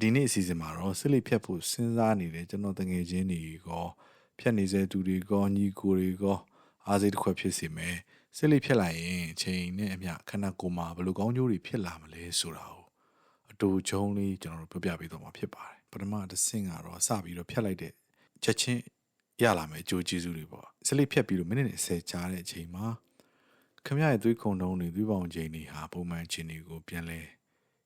ဒီနေ့အစီအစဉ်မှာတော့စစ်လိဖြတ်ဖို့စဉ်းစားနေတဲ့ကျွန်တော်တငယ်ချင်းတွေကောဖြတ်နေစေသူတွေကောညီကိုတွေကောအားစိတ်တစ်ခွက်ဖြစ်စီမယ်စစ်လိဖြတ်လိုက်ရင်အချိန်နဲ့အမျှခန္ဓာကိုယ်မှာဘယ်လိုကောင်းကျိုးတွေဖြစ်လာမလဲဆိုတာကိုအတူချုံလေးကျွန်တော်တို့ပြောပြပေးတော့မှာဖြစ်ပါတယ်ပထမတစ်ဆင့်ကတော့စပြီးတော့ဖြတ်လိုက်တဲ့ချက်ချင်းရလာမယ်အကျိုးကျေးဇူးတွေပေါ့စစ်လိဖြတ်ပြီးတော့မိနစ်20ကြာတဲ့အချိန်မှာခမရရဲ့သွေးခုန်တုံးတွေသွေးပေါင်ချိန်တွေဟာပုံမှန်ချိန်တွေကိုပြန်လဲ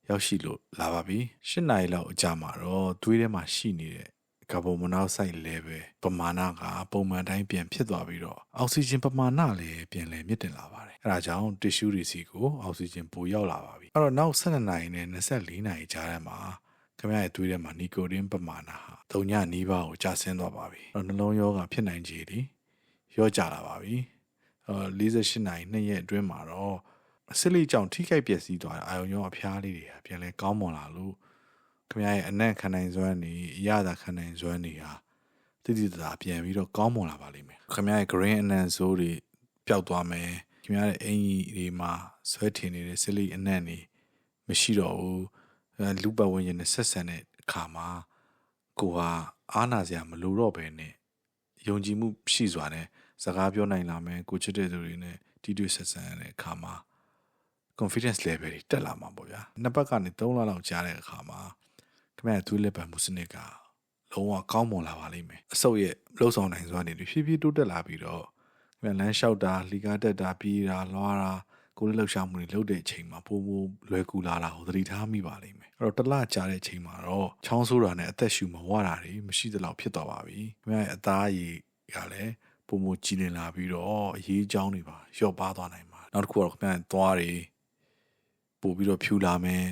ရောက်ရှိလို့လာပါပြီ၈နာရီလောက်အကြာမှာတော့သွေးထဲမှာရှိနေတဲ့ကာဗွန်မိုနောက်ဆိုက် level ပမာဏကပုံမှန်တိုင်းပြန်ဖြစ်သွားပြီးတော့အောက်ဆီဂျင်ပမာဏလည်းပြန်လဲမြင့်တင်လာပါတယ်အဲဒါကြောင့်တစ်ရှူးတွေစီကိုအောက်ဆီဂျင်ပိုရောက်လာပါပြီအဲ့တော့နောက်12နာရီနဲ့24နာရီကြားထဲမှာခမရရဲ့သွေးထဲမှာနီကိုတင်းပမာဏဟာ၃ညနီးပါးကိုကျဆင်းသွားပါပြီအဲ့တော့နှလုံးရောဂါဖြစ်နိုင်ခြေတွေရောကြလာပါပြီအော်48နာရီ2ရက်အတွင်းမှာတော့ အစစ်လေးကြောင့်ထိခိုက်ပျက်စီးသွားတဲ့အာယုံရောအဖျားလေးတွေဟာပြန်လဲကောင်းမွန်လာလို့ခမရရဲ့အနံ့ခံနိုင်စွမ်းနေအရသာခံနိုင်စွမ်းနေဟာတည်တည်တသာပြန်ပြီးတော့ကောင်းမွန်လာပါလိမ့်မယ်ခမရရဲ့ green အနံ့ဆိုးတွေပျောက်သွားမယ်ခင်ဗျားရဲ့အင်ကြီးတွေမှာဆွဲထင်နေတဲ့စစ်လိအနံ့တွေမရှိတော့ဘူးအဲလူပတ်ဝန်းကျင်နဲ့ဆက်ဆံတဲ့အခါမှာကိုဟာအားနာစရာမလိုတော့ဘဲနဲ့ယုံကြည်မှုရှိစွာနဲ့စကားပြောနိုင်လာမယ်ကိုချစ်တဲ့သူတွေနဲ့တီးတွေ့ဆက်ဆံရတဲ့အခါမှာ confidence level တွေတက်လာမှာပေါ့ဗျာနှစ်ပတ်ကနေ3လလောက်ကြာတဲ့အခါမှာခင်ဗျားရဲ့သွေးလက်ပံမှုစနစ်ကလုံးဝကောင်းမွန်လာပါလိမ့်မယ်အဆုပ်ရဲ့လှုပ်ဆောင်နိုင်စွမ်းတွေဖြည်းဖြည်းတိုးတက်လာပြီးတော့ခင်ဗျားလမ်းလျှောက်တာလီကားတက်တာပြေးတာလွှားတာကိုယ်လေးလှုပ်ရှားမှုတွေလုပ်တဲ့အချိန်မှာပိုမိုလွယ်ကူလာတာကိုသတိထားမိပါလိမ့်မယ်အဲ့တော့တစ်လကြာတဲ့အချိန်မှာတော့ချောင်းဆိုးတာနဲ့အသက်ရှူမဝတာတွေမရှိသလောက်ဖြစ်သွားပါပြီခင်ဗျားရဲ့အသားရည်ကလည်းပုံမကြည်လင်လာပြီးတော့အရေးအကြောင်းတွေပါလျော့ပါသွားနိုင်ပါနောက်တစ်ခုကတော့ခင်ဗျားရဲ့သွားတွေ ပို့ပြီးတော့ဖြူလာမယ်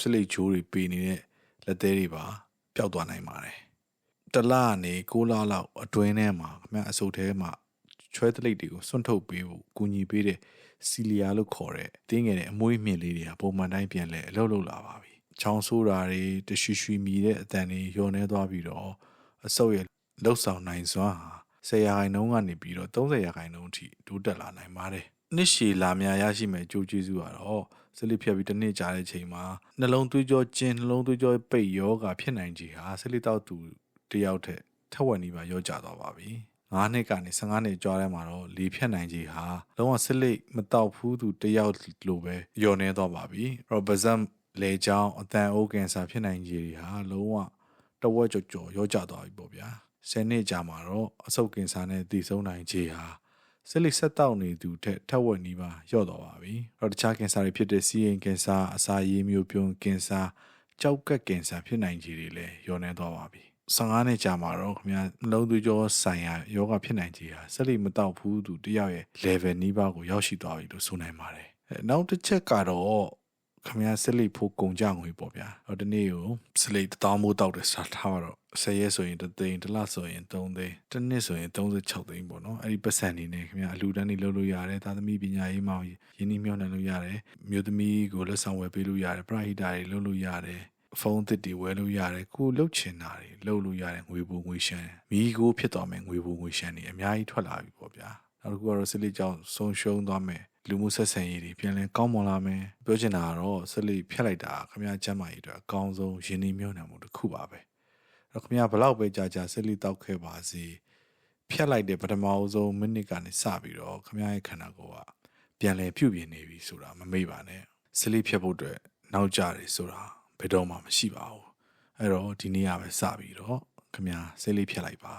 စလိတ်ချိုးတွေပေနေတဲ့လက်သေးတွေပါပျောက်သွားနိုင်ပါတယ်တလကနေ6လလောက်အတွင်းထဲမှာခင်ဗျားအစုပ်ထဲမှာချွဲတလိတ်တွေကိုစွန့်ထုတ်ပေးဖို့ကူညီပေးတဲ့စီလီယာလို့ခေါ်တဲ့တင်းငယ်တဲ့အမွှေးမြင့်လေးတွေကပုံမှန်တိုင်းပြန်လဲအလုပ်လုပ်လာပါပြီချောင်းဆိုးတာတွေတရွှီရွှီမြည်တဲ့အတန်တွေညှော်နေသွားပြီးတော့အစုပ်ရဲ့လှုပ်ဆောင်နိုင်စွမ်းဟာ10ရာခိုင်နှုန်းကနေပြီးတော့30ရာခိုင်နှုန်းအထိတိုးတက်လာနိုင်ပါတယ် နှစ်ရှည်လာများရရှိမဲ့ကြိုးကျေးဇူးကတော့စလစ်ဖြတ်ပြီးတစ်နှစ်ကြာတဲ့ချိန်မှာနှလုံးသွေးကြောကျဉ်နှလုံးသွေးကြောပိတ်ယောဂဖြစ်နိုင်ခြေဟာစလစ်တောက်သူတယောက်ထက်ထက်ဝက်နီးပါးရောကြသွားပါပြီ9နှစ်ကနေ15နှစ်ကျော်ထဲမှာတော့လေဖြတ်နိုင်ခြေဟာလုံးဝစလိတ်မတောက်ဘူးသူတယောက်လိုပဲညော်နေသွားပါပြီ။ရောဘဇမ်လေချောင်းအတန်အိုးကင်ဆာဖြစ်နိုင်ခြေတွေဟာလုံးဝတဝက်ကျော်ကျော်ရောကြသွားပြီပေါ့ဗျာ။10နှစ်ကြာမှာတော့အဆုတ်ကင်ဆာနဲ့တည်ဆုံးနိုင်ခြေဟာ စလိတ်ဆက်တောက်နေသူထက်ထက်ဝက်နီးပါးလျော့သွားပါပြီ။တော့တခြားကင်ဆာတွေဖြစ်တဲ့စီးရင်ကင်ဆာအစာရည်မျိုးပြုံးကင်ဆာကြောက်ကက်ကင်ဆာဖြစ်နိုင်ခြေတွေလည်းလျော့နေသွားပါပြီ။15နှစ်ကြာမှာတော့ခင်ဗျာနှလုံးသွေးကြောဆိုင်ရာယောဂဖြစ်နိုင်ခြေဟာဆက်လိမတောက်ဘူးသူတယောက်ရဲ့ level နီးပါးကိုရောက်ရှိသွားပြီလို့ဆိုနိုင်ပါတယ်အဲနောက်တစ်ချက်ကတော့ ခင်ဗျာဆက်လိဖို့ကုန်ကြငွေပေါ့ဗျာတော့ဒီနေ့ကိုဆက်လိတောင်းမိုးတောက်တယ်စားထားတော့ဆယ်ရက်ဆိုရင်တသိန်းတစ်လဆိုရင်3သိန်းတစ်နှစ်ဆိုရင်36သိန်းပေါ့နော်အဲ့ဒီပတ်စံနေနဲ့ခင်ဗျာအလူတန်းနေလုပ်လို့ရတယ်သာသမီပညာရေးမောင်ရင်းနှီးမြှုပ်နှံလို့ရတယ်မြို့သမီးကိုလက်ဆောင်ဝယ်ပေးလို့ရတယ်ပရိဟိတာတွေလုပ်လို့ရတယ်ဖုန်းသစ်တွေဝယ်လို့ရတယ်ကိုလှုပ်ချင်တာတွေလှုပ်လို့ရတယ်ငွေပိုငွေရှမ်းမိကိုဖြစ်သွားမယ်ငွေပိုငွေရှမ်းတွေအများကြီးထွက်လာပြီပေါ့ဗျာ နောက်တစ်ခုကတော့စစ်လိကြောင့်ဆုံးရှုံးသွားမယ်လူမှုဆက်ဆံရေးတွေပြန်လည်ကောင်းမွန်လာမယ်ပြောချင်တာကတော့စစ်လိဖြတ်လိုက်တာခမရကျမ်းမာရေးအတွက်အကောင်းဆုံးရင်းနှီးမြှုပ်နှံမှုတစ်ခုပါပဲအဲ့တော့ခမရဘလောက်ပဲကြာကြာစစ်လိတောက်ခဲ့ပါစေဖြတ်လိုက်တဲ့ပထမအဆုံးမိနစ်ကနေစပြီးတော့ခမရရဲ့ခန္ဓာကိုယ်ကပြန်လည်ပြုပြင်နေပြီဆိုတာမမေ့ပါနဲ့စစ်လိဖြတ်ဖို့အတွက်နောက်ကြတယ်ဆိုတာဘယ်တော့မှမရှိပါဘူးအဲ့တော့ဒီနေ့ကပဲစပြီးတော့ခင်ဗျာဆေးလေးဖြတ်လိုက်ပါ